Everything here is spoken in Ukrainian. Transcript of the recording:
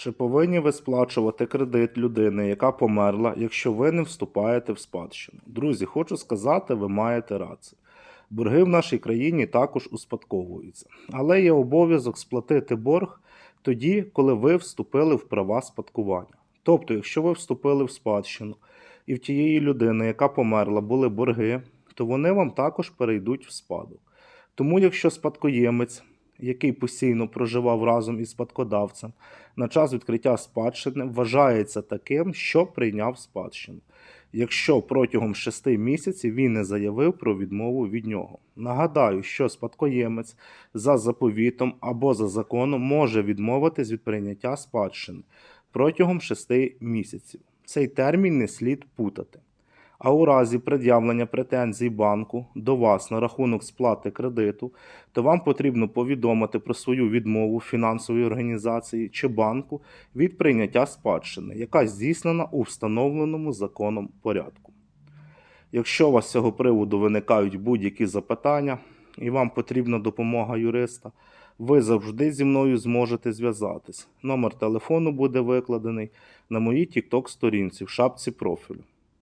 Чи повинні ви сплачувати кредит людини, яка померла, якщо ви не вступаєте в спадщину? Друзі, хочу сказати, ви маєте рацію. Борги в нашій країні також успадковуються, але є обов'язок сплатити борг тоді, коли ви вступили в права спадкування. Тобто, якщо ви вступили в спадщину і в тієї людини, яка померла, були борги, то вони вам також перейдуть в спадок. Тому, якщо спадкоємець, який постійно проживав разом із спадкодавцем, на час відкриття спадщини вважається таким, що прийняв спадщину, якщо протягом 6 місяців він не заявив про відмову від нього. Нагадаю, що спадкоємець за заповітом або за законом може відмовитись від прийняття спадщини протягом 6 місяців. Цей термін не слід путати. А у разі пред'явлення претензій банку до вас на рахунок сплати кредиту, то вам потрібно повідомити про свою відмову фінансової організації чи банку від прийняття спадщини, яка здійснена у встановленому законом порядку. Якщо у вас з цього приводу виникають будь-які запитання і вам потрібна допомога юриста, ви завжди зі мною зможете зв'язатись. Номер телефону буде викладений на моїй TikTok сторінці в шапці профілю.